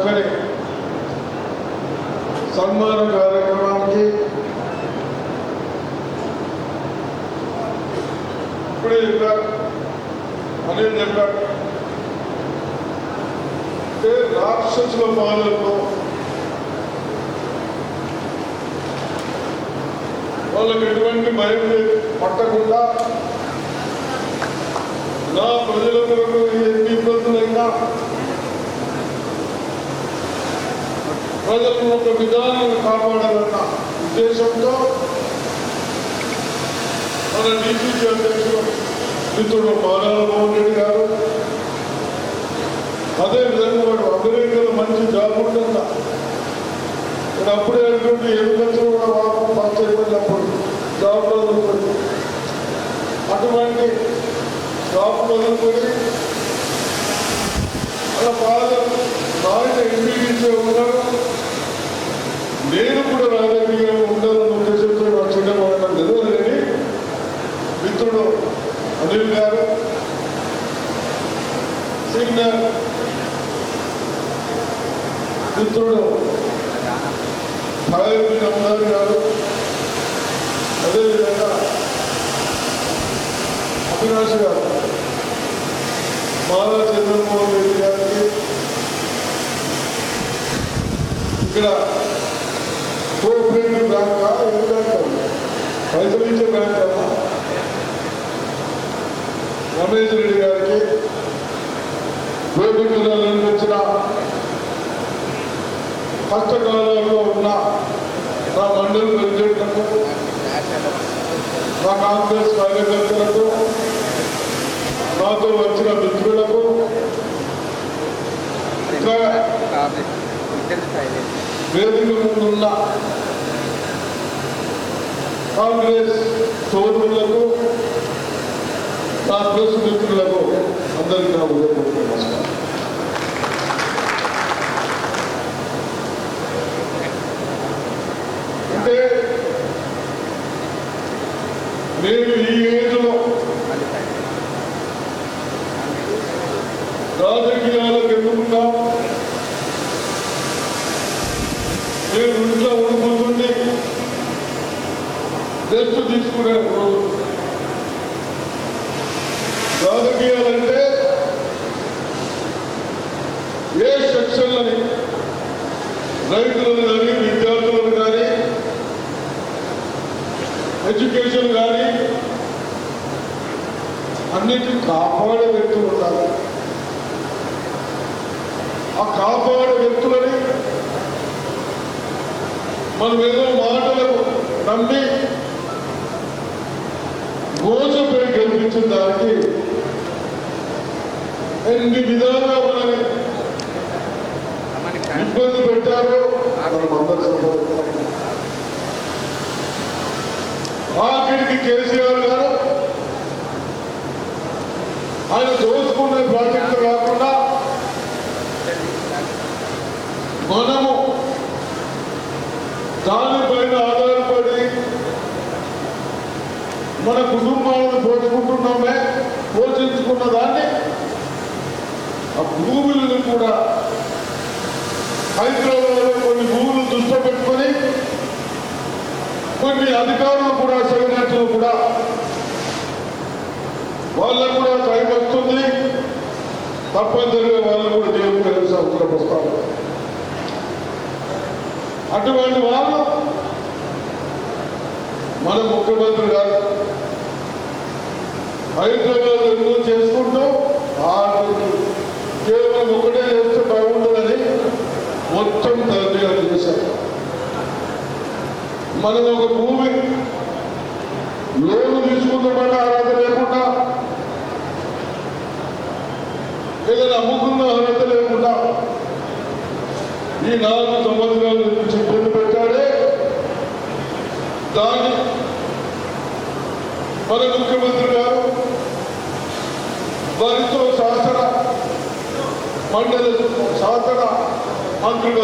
చక్కని సన్మాన కార్యక్రమానికి ఇప్పుడే చెప్పారు. అనిల్ చెప్పారు. అంటే రాక్షసుల పాలనలో వాళ్ళకి ఎటువంటి భయం పట్టకుండా నా ప్రజల కొరకు ఎన్ని ఇబ్బందులైనా ప్రజలను ఒక విధానాన్ని కాపాడాలన్న ఉద్దేశంతో మన డీసీసీ అధ్యక్షుడు మిత్రుడు మానవమోహన్ రెడ్డి గారు అదేవిధంగా వాడు అమెరికాలో మంచి జాబ్ ఉంటుందా నేను అప్పుడే అనుకుంటే ఎన్నికలు కూడా వాకు ఫస్ట్ అయిపోయినప్పుడు జాబ్లో వదులుకొని అటువంటి జాబ్ వదులుకొని అలా బాధ నాయన ఎంపీడీసీ ఉన్నాడు నేను కూడా రాజకీయంగా ఉండాలని ఉద్దేశంతో నా చిన్న మాట తెలియదు మిత్రుడు అనిల్ గారు సీనియర్ మిత్రుడు భారతి రమణారి గారు అదేవిధంగా అవినాష్ గారు మాలా చంద్రమోహన్ రెడ్డి గారికి ఇక్కడ బ్యాంక్ ఏ బ్యాంక్ పైసలు ఇచ్చే బ్యాంక్ అమ్మా రమేష్ రెడ్డి గారికి గోపికల నుండి వచ్చిన కష్టకాలంలో ఉన్న నా మండలి ప్రెసిడెంట్లకు నా కాంగ్రెస్ కార్యకర్తలకు నాతో వచ్చిన మిత్రులకు ఇంకా వేదిక ముందున్న కాంగ్రెస్ సోదరులకు నా ప్రెస్ మిత్రులకు అందరికీ నా ఉదయపూర్వక నమస్కారం. అంటే నేను ఈ ఏజ్లో రాజకీయాలకు ఎదుగున్నా నేను ఇంట్లో ఉండుకుంటుండి రెస్ట్ తీసుకునేప్పుడు రాజకీయాలంటే ఏ సెక్షన్లని రైతులను కానీ విద్యార్థులను కానీ ఎడ్యుకేషన్ కానీ అన్నిటిని కాపాడే వ్యక్తులు ఉండాలి. ఆ కాపాడే వ్యక్తులని మనం ఏదో మాటలు నమ్మి మోసపై గెలిపించిన దానికి ఎన్ని విధాలుగా మనని ఇబ్బంది పెట్టారో మనం అందరూ ఆఖరికి కేసీఆర్ గారు ఆయన దోచుకునే ప్రాజెక్టు కాకుండా మనము దానిపైన ఆధారం మన కుటుంబాలను పోషించుకుంటున్నామే పోషించుకున్న దాన్ని ఆ భూములను కూడా హైదరాబాద్లో కొన్ని భూములు దృష్టి పెట్టుకొని కొన్ని అధికారులు కూడా సెక్రటరీలు కూడా వాళ్ళకు కూడా టైం వస్తుంది. తప్పనిసరిగా వాళ్ళు కూడా దేవుడు వెళ్ళాల్సిన అవసరం వస్తారు. అటువంటి వాళ్ళు మన ముఖ్యమంత్రి గారు హైదరాబాద్ ఎందుకు చేసుకుంటూ కేవలం ఒకటే చేస్తే బాగుంటుందని మొత్తం తయారు చేశారు. మనం ఒక భూమి. లోన్ తీసుకుందామంటే అర్హత లేకుండా ఏదైనా అమ్ముకున్న అర్హత లేకుండా ఈ నాలుగు సంవత్సరాల నుంచి దాన్ని మన ముఖ్యమంత్రి గారు వారితో శాసన మండలి శాసన మంత్రులు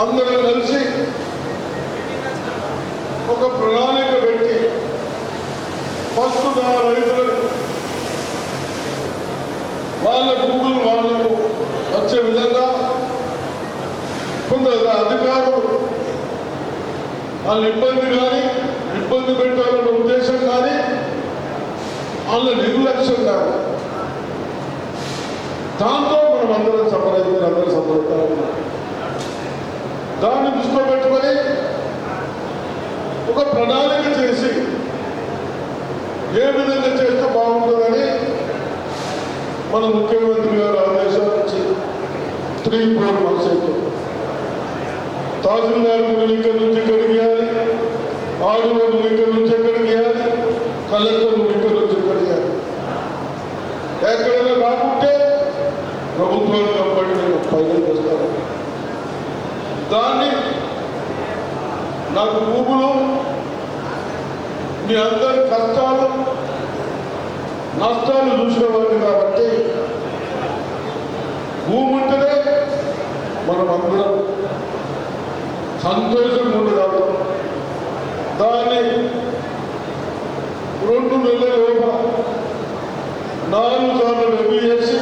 అందరూ కలిసి ఒక ప్రణాళిక పెట్టి ఫస్ట్ నా రైతులను వాళ్ళ భూములు వాళ్ళకు అధికారులు వాళ్ళ ఇబ్బంది కానీ ఇబ్బంది పెట్టాలన్న ఉద్దేశం కానీ వాళ్ళ నిర్లక్ష్యం కానీ దాంతో మనం అందరం సఫలైతే అందరూ సఫలవుతారు దాన్ని దృష్టిలో పెట్టుకొని ఒక ప్రణాళిక చేసి ఏ విధంగా చేస్తే బాగుంటుందని మన ముఖ్యమంత్రి గారు ఆదేశాలు ఇచ్చి త్రీ ఫోర్ మంత్స్ అయితే తహసీల్దార్ ఇక్కడ నుంచి ఇక్కడికి ఇవ్వాలి ఆర్డీఓ ఇక్కడ నుంచి ఎక్కడికి ఇవ్వాలి కలెక్టర్ ఇక్కడ నుంచి ఎక్కడికి ఇవ్వాలి ఎక్కడైనా రాకుంటే ప్రభుత్వాన్ని కంపడి నేను ఫైనల్ చేస్తాను దాన్ని నాకు భూములు మీ అందరి కష్టాలు నష్టాలు చూసేవాడిని కాబట్టి భూమి ఉంటేనే మనం అందరం సంతోషం ఉండదు దాన్ని రెండు నెలల లోపల నాలుగు సార్లు రివ్యూ చేసి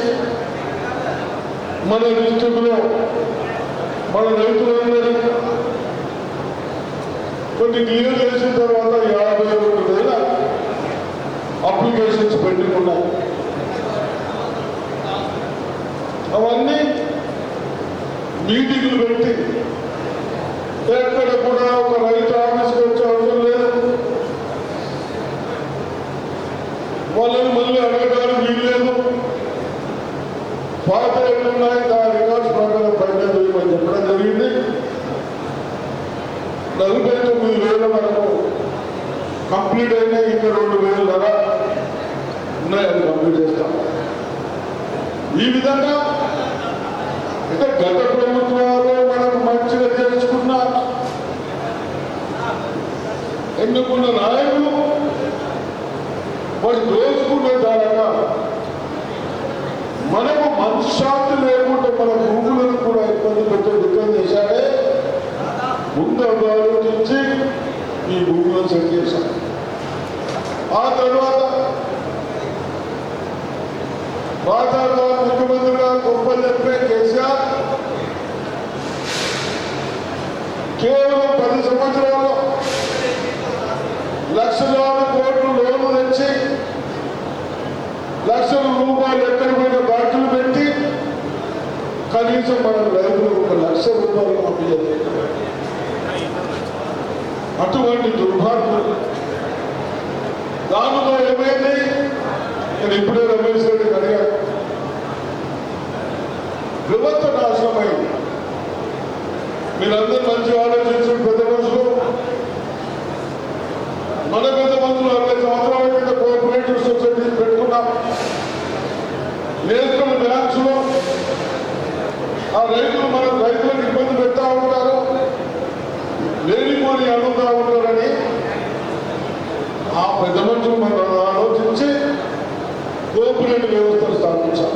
మన డిస్టిక్లో మన రైతులందరూ కొన్ని క్లియర్ చేసిన తర్వాత యాభై రెండు వేల అప్లికేషన్స్ పెండింగ్ అవన్నీ మీటింగ్లు పెట్టి ఎక్కడ కూడా ఒక రైతు ఆఫీస్కి వచ్చే అవసరం లేదు. వాళ్ళని మళ్ళీ అడగడానికి వీల్లేదు పాత ఎట్లున్నాయి దాని రికార్డ్స్ ప్రకారం పైన చేయమని చెప్పడం జరిగింది. నలభై తొమ్మిది వేల వరకు కంప్లీట్ అయినా ఇంకా రెండు వేలు ధర ఉన్నాయని కంప్లీట్ చేస్తాం. ఈ విధంగా అంటే గత ప్రభుత్వాలు మంచిగా చేసుకున్న ఎన్నుకున్న నాయకులు వాడు దోచుకునే దానిగా మనకు మనశ్శాంతి లేకుంటే మన భూములను కూడా ఇబ్బంది పెట్టే దిగ్గం చేశాడే ముందు ఆలోచించి ఈ భూములను సెట్ చేశాం ఆ తర్వాత బాధాగా ముఖ్యమంత్రిగా గొప్ప చెప్పే కేసీఆర్ కేవలం పది సంవత్సరాల్లో లక్షలాది కోట్లు లోన్లు తెచ్చి లక్షల రూపాయలు ఎక్కడ పోయిన బాకీలు పెట్టి కనీసం మనం రైతులకు ఒక లక్ష రూపాయలు పంపించాలి అటువంటి దుర్భాగ్యం. దానిలో ఏమైంది? నేను ఇప్పుడే రమేష్ రెడ్డికి అడిగాను. వివత్త నాశనమైంది. మీరందరూ మంచి ఆలోచించిన పెద్ద మనుషులు. మన పెద్ద మనుషులు అరవై సంవత్సరాల కింద కోఆపరేటివ్ సొసైటీ పెట్టుకున్నాం. నేర్చుకున్న బ్యాంక్స్లో ఆ రైతులు మన రైతులకు ఇబ్బంది పెడతా ఉంటారు. లేనిపోని అడుగుతా ఉంటారని ఆ పెద్ద మనుషులు మనం ఆలోచించి కోఆపరేటివ్ వ్యవస్థను స్థాపించాం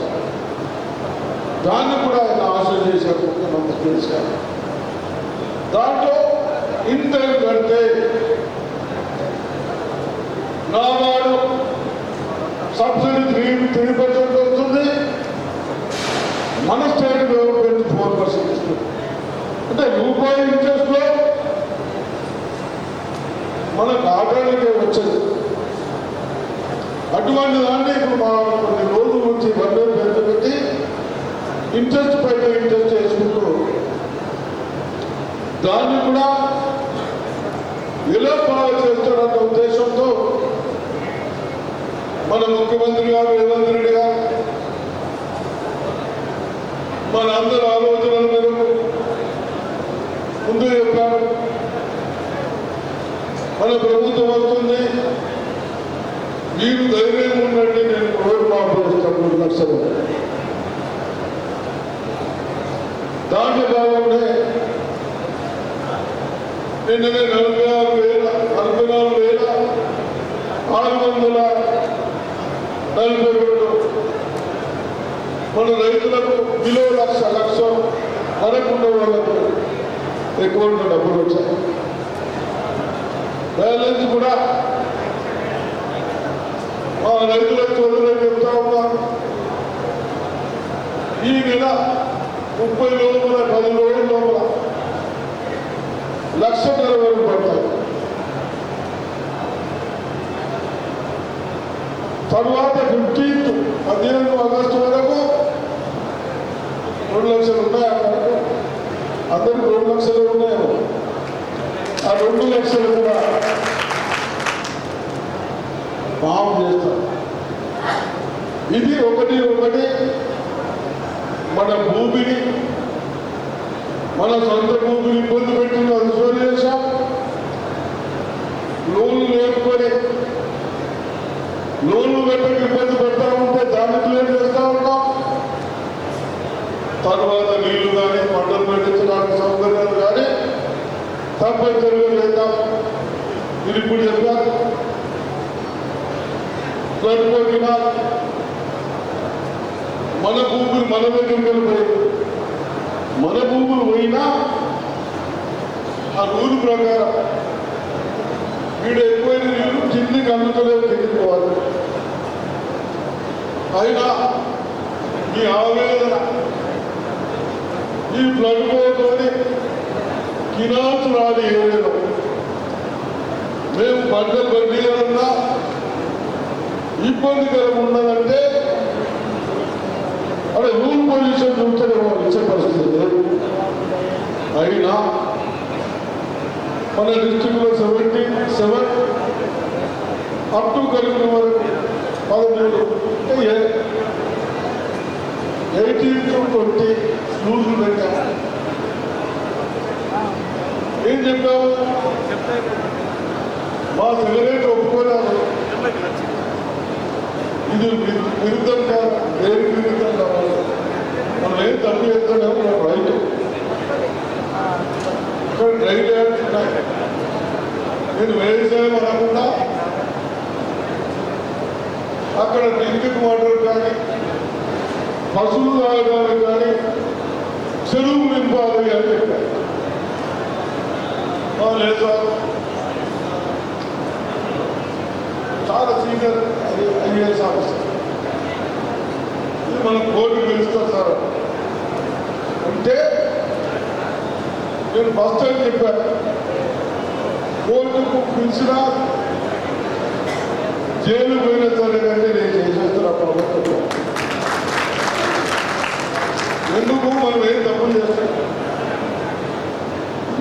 దాన్ని కూడా ఆయన ఆశ చేశారు ముఖ్యమంత్రి దాంట్లో ఇంత కంటే నానాడు సబ్సిడీ త్రీ త్రీ పర్సెంట్ వస్తుంది. మన స్టేట్ గవర్నమెంట్ ఫోర్ పర్సెంట్ ఇస్తుంది అంటే రూపాయి ఇంట్రెస్ట్లో మనకు ఆదాయానికే వచ్చేది. అటువంటి దాన్ని ఇప్పుడు మా కొన్ని రోజుల నుంచి వన్ పెద్ద పెట్టి ఇంట్రెస్ట్ పై ఇంట్రెస్ట్ చేసుకుంటూ దాన్ని కూడా విలోపన బాగా ఉద్దేశంతో మన ముఖ్యమంత్రి గారు రేవంత్ రెడ్డి గారు మన అందరి ఆలోచనల మేరకు ముందు చెప్పారు. మన ప్రభుత్వం వస్తుంది. మీరు ధైర్యం ఉండండి. నేను రోడ్డు మాపు చేస్తాను లక్షలు దాంట్లో భాగంగా నిన్ననే నలభై ఆరు వేల నలభై నాలుగు వేల ఆరు వందల నలభై రెండు మన రైతులకు విలువ లక్ష లక్ష మనకున్న వాళ్ళకు అకౌంట్లో డబ్బులు వచ్చాయి బ్యాలెన్స్ కూడా మా రైతులకు సోదరులకు చెప్తా ఉన్నాను ఈ నెల ముప్పై రోజుల పది రోజుల లోపల లక్షన్నర వరకు పడతాయి. తర్వాత ఫిఫ్టీన్త్ పద్దెనిమిది ఆగస్టు వరకు రెండు లక్షలు ఉన్నాయి అన్నారు అందరికి రెండు లక్షలు ఉన్నాయేమో ఆ రెండు లక్షలు కూడా మాఫ్ చేస్తారు ఇది ఒకటి ఒకటి మన భూమిని మన సొంత భూమిని ఇబ్బంది పెట్టిన అది లోన్లు లేకపోయి లోన్లు పెట్టక ఇబ్బంది పెడతా ఉంటే దాన్ని క్లియర్ చేస్తా ఉంటాం. తర్వాత నీళ్ళు కానీ పంటలు పెట్టించడానికి సౌకర్యాలు కానీ తప్పనిసరిగా లేదా ఇది ఇప్పుడు చెప్పారు. సరిపోయినా మన భూములు మన దగ్గరికి వెళ్ళిపోయి మన భూములు పోయినా ఆ రూల్ ప్రకారం వీడు ఎక్కువైన నీళ్ళు కిందికి అందుతలేవు కిందికి పోవాలి అయినా ఈ ఆవేదన ఈ ఫ్లడ్ పోతోని కినాల్స్ రాని మేము పంటలు పండియాలన్నా ఇబ్బందికరం ఉన్నదంటే అదే రూల్ పొజిషన్ చూస్తే వాళ్ళు ఇచ్చే పరిస్థితి లేదు. అయినా మన డిస్టిక్లో సెవెంటీన్ సెవెన్ అప్ టు కలిగిన వరకు పదమూడు. ఎయిటీన్ టు ట్వంటీ స్కూల్స్ పెట్టాము ఏం చెప్పాము మా సెక్రటరీ ఒప్పుకోలేదు. ఇది విరుద్ధంగా దేని విరుద్ధంగా మనం ఏం తప్పు చేస్తున్నాము మనం రైట్. ఇక్కడ రైట్ ల్యాండ్స్ ఉన్నాయి. నేను వ్యవసాయం అనకుండా అక్కడ డ్రింకింగ్ వాటర్ కానీ పశువులు తాగడానికి కానీ చెరువు నింపాలి అని చెప్పారు. లేదు సార్ చాలా సీనియర్ ఐఏఎస్ ఆఫీసర్ ఇది మనం కోర్టు పిలుస్తారు సార్. అంటే నేను ఫస్ట్ టైం చెప్పాను. కోర్టుకు పిలిచినా జైలు పోయినా సరే కానీ నేను చేసేస్తున్నా ప్రభుత్వం ఎందుకు మనం ఏం తప్పు చేస్తాం?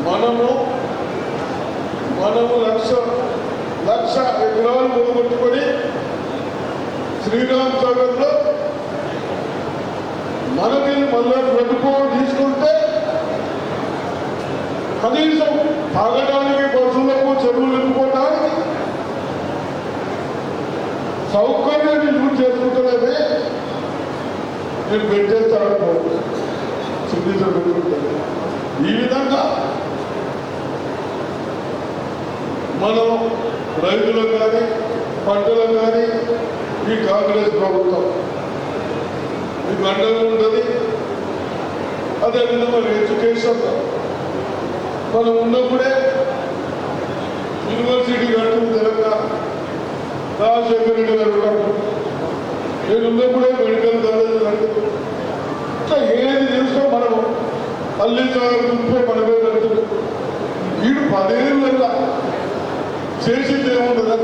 మనము మనము లక్ష లక్ష ఎకరాలు పోగొట్టుకొని శ్రీరామ్ సాగర్లో మనకి మళ్ళా పెట్టుకోవడం తీసుకుంటే కనీసం తాగడానికి పశువులకు చెరువులు నింపుకోవడానికి సౌకర్యాన్ని యూజ్ చేసుకుంటున్నదే నేను పెట్టేస్తాను. సిగ్నేచర్ పెట్టుకుంటాను ఈ విధంగా మనం రైతులకు కానీ పంటలకు కానీ ఈ కాంగ్రెస్ ప్రభుత్వం. మీకు అండగా ఉంటుంది అదేవిధంగా ఎడ్యుకేషన్. మనం ఉన్నప్పుడే యూనివర్సిటీ కట్టింది తెలంగాణ రాజశేఖర రెడ్డి గారు నేను ఉన్నప్పుడే మెడికల్ కాలేజ్ కట్టింది ఇట్లా ఏది తెలుసుకో మనం అల్లి పని మనమే కడుతుంది వీడు పదేళ్ళ చేసింది ఏముండదు?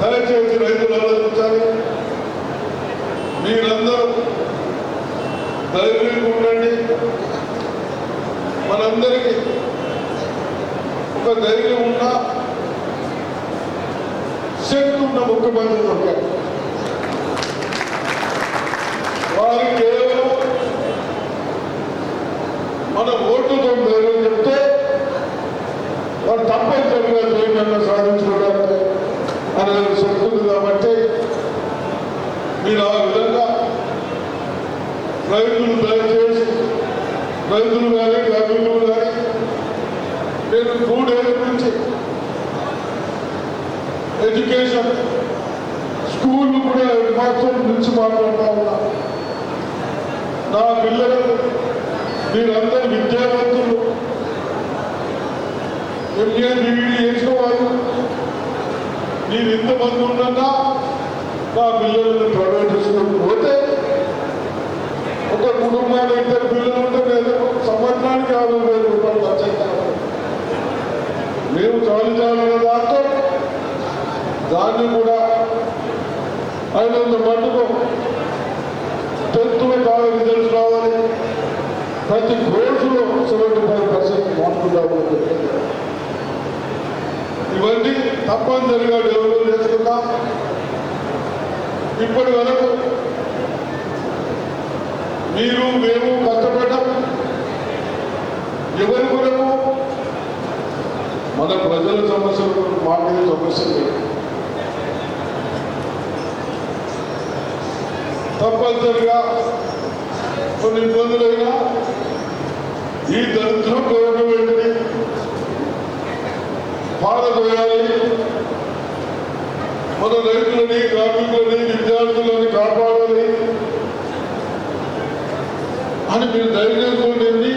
దయచేసి రైతులు ఆలోచించాలి మీరందరూ ధైర్యంగా ఉండండి. మనందరికీ ఒక ధైర్యం ఉన్న శక్తి ఉన్న ముఖ్యమంత్రి దొరికారు వారు కేవలం మన ఓటుతో ధైర్యం చెప్తే వారు తప్పని జయమన్న ధైర్యంగా సాధించుకుంటారు. శక్తి ఉంది కాబట్టి మీరు ఆ విధంగా రైతులు దయచేసి రైతులు కానీ కార్మికులు కానీ నేను మూడేళ్ళ నుంచి ఎడ్యుకేషన్ స్కూల్ కూడా హెడ్ నుంచి మాట్లాడుతూ ఉన్నా. నా పిల్లలు మీరందరూ విద్యావంతులు. ఎంఏ డిగ్రీ చేసిన వాళ్ళు నేను ఇంతమంది ఉన్నా నా పిల్లలను ప్రైవేట్ స్కూల్ పోతే ఒక కుటుంబానికి ఇద్దరు పిల్లలు ఉంటే నేను సంవత్సరానికి యాభై వేల రూపాయలు ఖర్చు మేము చాలు చాలనే దాంతో దాన్ని కూడా అయినంత మట్టుకు టెన్త్లో బాగా రిజల్ట్స్ రావాలి. ప్రతి కోర్సులో సెవెంటీ ఫైవ్ పర్సెంట్ మార్కులు రావాలి. ఇవన్నీ తప్పనిసరిగా డెవలప్ చేసుకుందాం. ఇప్పటి వరకు మీరు మేము కష్టపడ్డాం. ఎవరి కొరకు? మన ప్రజల సమస్యల కొరకు మాకే సమస్య లేదు తప్పనిసరిగా కొన్ని ఇబ్బందులైనా ఈ దరిద్రం గవర్నమెంట్ని పారదోయాలి మన రైతులని కార్మికులని విద్యార్థులని కాపాడాలి అని మీరు దయచేసుకోండి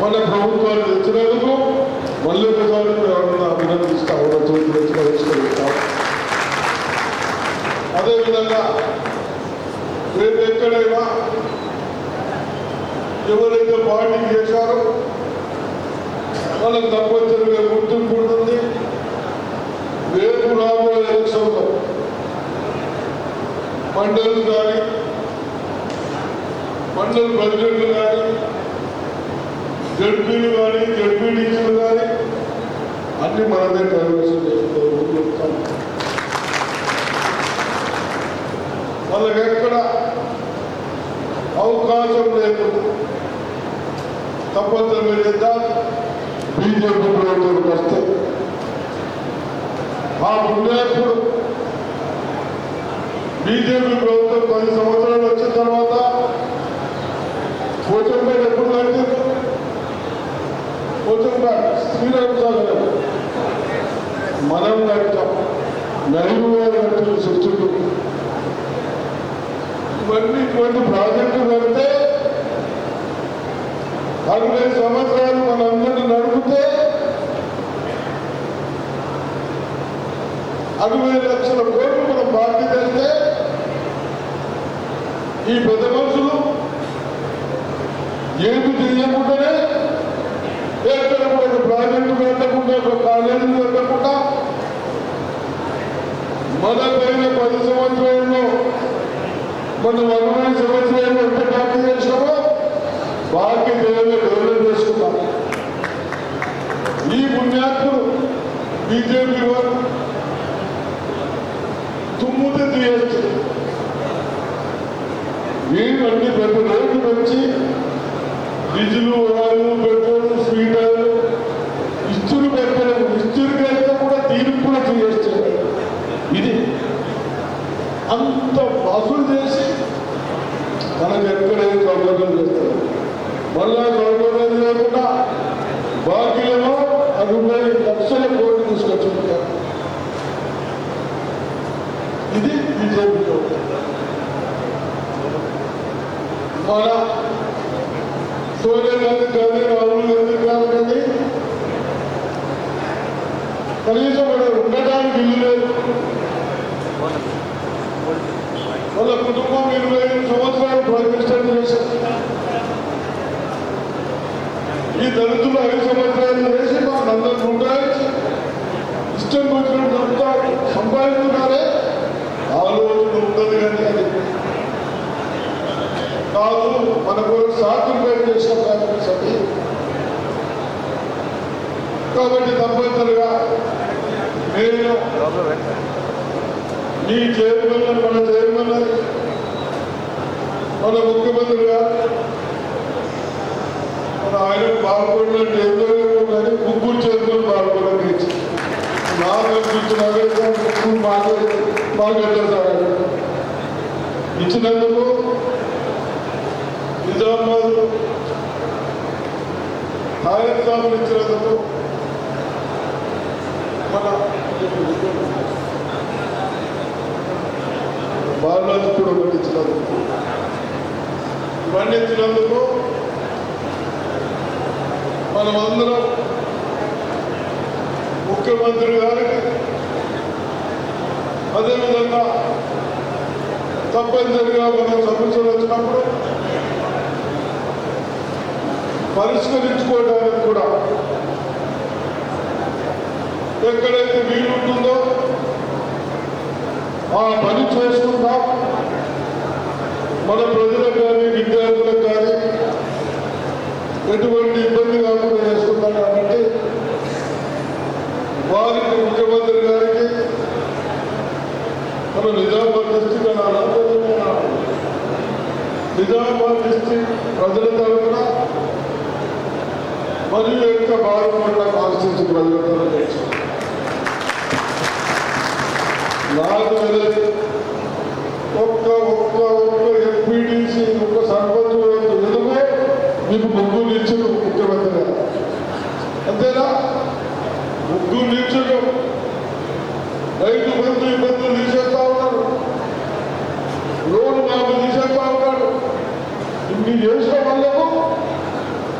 మన ప్రభుత్వాన్ని తెచ్చినందుకు మళ్ళీ ఒకసారి అభినందిస్తా ఉండొచ్చు అదేవిధంగా రేపు ఎక్కడైనా ఎవరైతే పార్టీ చేశారో వాళ్ళకి తప్పనిసరిగా గుర్తింపు ఉంటుంది రేపు రాబోయే ఎలక్షన్లో మండలి కానీ మండలి ప్రెసిడెంట్లు కానీ జడ్పీలు కానీ జడ్పీడీసీలు కానీ అన్ని మనమే కన్వర్షన్ చేసుకోవాలి వాళ్ళకి ఎక్కడ అవకాశం లేకుండా తప్పనిసరిగా చేద్దాం. బీజేపీ ప్రభుత్వం వస్తే ఆ ఉండేప్పుడు బీజేపీ ప్రభుత్వం పది సంవత్సరాలు వచ్చిన తర్వాత పోచంపేట ఎప్పుడు కట్టారు పోచంపేట శ్రీరామ్ సాగర్ మనం కట్టాం నైరు గారు కట్టిన శిక్షుడు ఇవన్నీ ఇటువంటి ప్రాజెక్టు పెడితే అరవై సంవత్సరాలు మనందరినీ నడిపితే అరవై లక్షల కోట్లు మనం బాధ్యత తెస్తే ఈ పెద్ద మనుషులు ఏమి చేయకుండానే ఎక్కడ కూడా ఒక ప్రాజెక్టు పెట్టకుండా ఒక కాలేజీ పెట్టకుండా మన పైన పది సంవత్సరాల్లో మనం అరవై సంవత్సరాలు ఎంత బాకీ చేసామో బాకీ తెలియదు డెవలప్ చేసుకున్నాం ఈ పుణ్యాత్ములు బీజేపీ వారు తుమ్ముతే తీయచ్చు వీళ్ళు అన్ని పెద్ద రేట్లు పెంచి diesel oil petrol sweet oil ఇస్తులు పెట్టడం ఇస్తులు పెడితే కూడా దీనికి కూడా తీయచ్చు ఇది అంత వసూలు చేసి మనకు ఎక్కడైతే సౌకర్యం మళ్ళా సౌకర్యం లేకుండా బాకీలలో అరవై లక్షల కోట్లు తీసుకొచ్చుకుంటారు ఇది బీజేపీ మన సోనియా గాంధీ కానీ రాహుల్ గాంధీ కానీ కనీసం ఇల్లు లేదు. వాళ్ళ కుటుంబం ఇరవై ఐదు సంవత్సరాలు ప్రతిష్టం చేశారు ఈ దళితులు ఐదు సంవత్సరాలు వేసి మాకు అందరికి ఉంటాయి ఇష్టం వచ్చిన దొరుకుతారు సంపాదిస్తున్నారే. ఆలోచన ఉండదు కానీ అది. కాదు మన కొరకు సాక్రిఫైస్ చేసిన కాంగ్రెస్ అది కాబట్టి తప్పనిసరిగా నేను మీ చైర్మన్ మన చైర్మన్ మన ముఖ్యమంత్రి గారు ఆయన పాల్గొన్నట్టు ఏదో కానీ ముగ్గురు చేతులు పాల్గొనడానికి నాకు అనిపించిన ముగ్గురు మాకు మాకు సార్ ఇచ్చినందుకు నిజామాబాద్ ఆయన సాగులు ఇచ్చినందుకు మన బాలరాజు కూడా ఒకటి ఇచ్చినందుకు. ఇవన్నీ ఇచ్చినందుకు మనమందరం ముఖ్యమంత్రి గారికి అదేవిధంగా తప్పనిసరిగా మనం సమస్యలు వచ్చినప్పుడు పరిష్కరించుకోవడానికి కూడా ఎక్కడైతే వీలుంటుందో ఆ పని చేసుకుంటాం. మన ప్రజలకు కానీ విద్యార్థులకు కానీ ఎటువంటి ఇబ్బంది కాకుండా చేసుకుంటాం కాబట్టి వారికి ముఖ్యమంత్రి గారికి మన నిజామాబాద్ డిస్టిక్ అని అనంతమైన నిజామాబాద్ డిస్టిక్ ప్రజల తరఫున మరియు యొక్క బాధపడ్డ కాన్స్టిట్యూన్సీ ప్రజల తరఫున నాకు ఒక్క ఒక్క ఒక్క ఎంపీటీసీ ఒక్క సర్వ మీకు ముగ్గురు ఇచ్చారు ముఖ్యమంత్రి గారు. అంతేనా? ముగ్గురు ఇచ్చారు రైతు బంధు ఇబ్బందులు తీసేస్తా ఉన్నారు. లోన్ మాకు తీసేస్తా ఉన్నాడు. ఇన్ని చేసిన వాళ్ళకు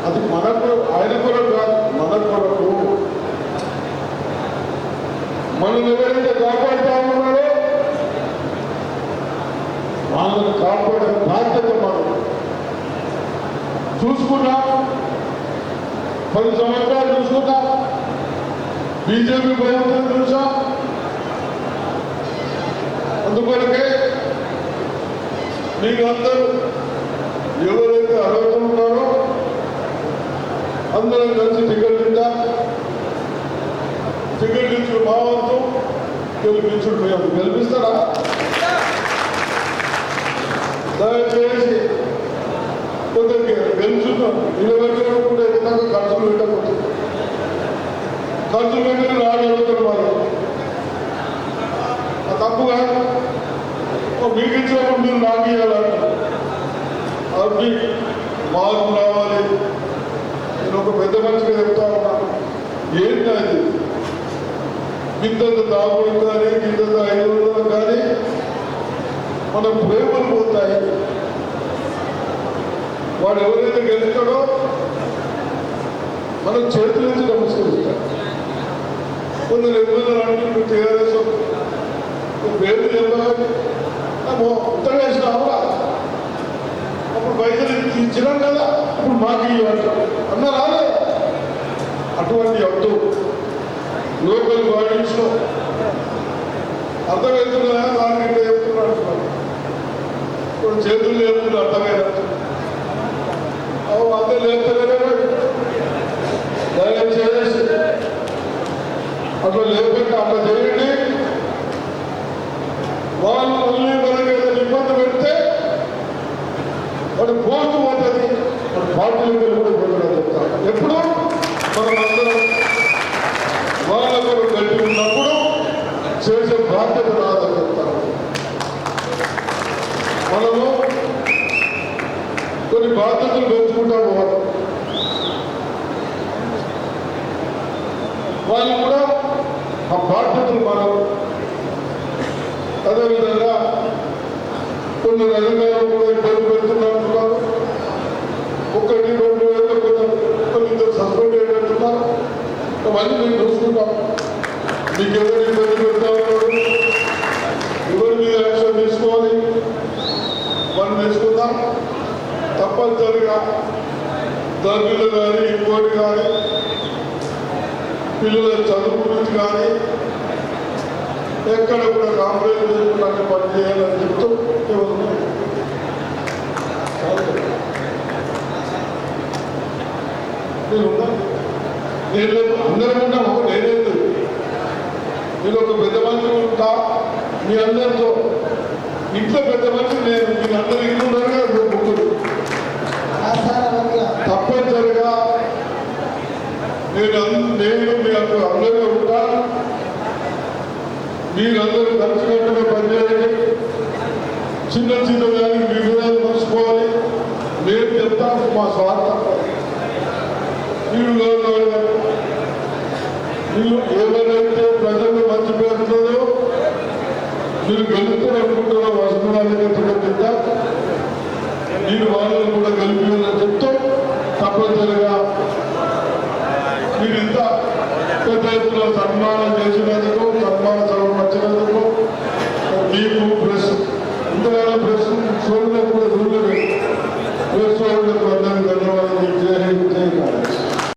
అది మనకు ఆయన కొరకు కాదు మన కొరకు. మనల్ని ఎవరైతే కాపాడుతా ఉన్నారో వాళ్ళని కాపాడే బాధ్యత మనం చూసుకున్నా పది సంవత్సరాలు చూసుకున్నా బీజేపీ ప్రభుత్వం చూసాం అందుకొరకే మీరందరూ ఎవరైతే అర్హత ఉన్నారో అందరం కలిసి టికెట్ ఇద్దా టికెట్ ఇచ్చిన మా వంతు గెలిపించుడు మేము గెలిపిస్తారా దయచేసి కొందరికి గెలుచున్నాం నిలబెట్టకుండా విధంగా ఖర్చులు పెట్టకపోతే. ఖర్చులు పెట్టి రాగలుగుతారు వాళ్ళు ఆ తప్పు కాదు? మీకు ఇచ్చినప్పుడు మీరు నాకు ఇవ్వాలంట అది మార్పు రావాలి. నేను ఒక పెద్ద మనిషిగా చెప్తా ఉన్నాను ఏంటి అది? గింతంత దాగుడు కానీ గింతంత ఐదు కానీ మన ప్రేమలు పోతాయి. వాడు ఎవరైతే గెలుస్తాడో మనం చేతుల నుంచి నమస్కరిస్తాం కొందరు ఎమ్మెల్యేలు అంటున్నారు టీఆర్ఎస్ పేరు చెప్పాలి వేసిన వేసినావురా అప్పుడు పైసలు ఇచ్చినాం కదా ఇప్పుడు మాకు ఇవ్వంటారు అన్న రాలే అటువంటి వద్దు లోకల్ బాడీస్లో అర్థమవుతుందా దానికి ఇట్లా చేతులు లేకుండా అర్థమైనట్టు అవు అంతే లేపుతలేరు దయచేసి అట్లా లేకుండా అట్లా చేయండి వాళ్ళు మళ్ళీ మనకి ఏదైనా ఇబ్బంది పెడితే వాడు పోతూ పోతుంది వాడు పార్టీలకు కూడా చెప్తాను ఎప్పుడు మనం అందరం వాళ్ళ కొరకు ఉన్నప్పుడు చేసే బాధ్యత రాదని చెప్తాను మనము కొన్ని బాధ్యతలు పెంచుకుంటా పోవాలి వాళ్ళు కూడా ఆ బాధ్యతలు మనం అదేవిధంగా కొన్ని అధికారులు కూడా ఇబ్బంది పెడుతున్నారు ఒకటి రెండు వేలు కొంచెం కొన్ని ఇద్దరు సస్పెండ్ అయ్యేటట్టున్నారు అవన్నీ మేము చూసుకుంటాం. మీకు ఎవరు ఇబ్బంది పెడతా ఉన్నారు ఎవరి మీద యాక్షన్ తీసుకోవాలి మనం తీసుకుందాం తప్పనిసరిగా దళితులు కానీ ఇంకోటి కానీ పిల్లల చదువు గురించి కానీ ఎక్కడ కూడా కాంప్రమైజ్ చేయకుండా పని చేయాలని చెప్తూ ఎవరు నేను ఉన్నాను. ఉన్నాం ఒక నేనేందు నేను ఒక పెద్ద మనిషి ఉంటా మీ అందరితో. ఇంట్లో పెద్ద మనిషి నేను మీ అందరూ ఇల్లు ఉన్నారు కదా మీరు ముగ్గురు తప్పనిసరిగా నేను నేను మీ అందరూ అందరూ ఉంటాను మీరందరూ కలిసికట్టుగా పనిచేయండి. చిన్న చిన్న దానికి విభేదాలు మర్చిపోవాలి నేను చెప్తాను మా స్వార్థం. మీరు మీరు ఏమైతే ప్రజలు మంచి పేరుతుందో మీరు గెలుపుతారు అనుకుంటున్న వస్తున్నారని చెప్తా మీరు వాళ్ళని కూడా కలిపి చెప్తూ తప్పనిసరిగా మీరు ఇంత పెద్ద ఎత్తున సన్మానం చేసినందుకు సన్మాన సభ వచ్చినందుకు మీకు ప్రెస్ ఇంతగానో ప్రెస్ సోదరులకు కూడా చూడలేదు ప్రెస్ సోదరులకు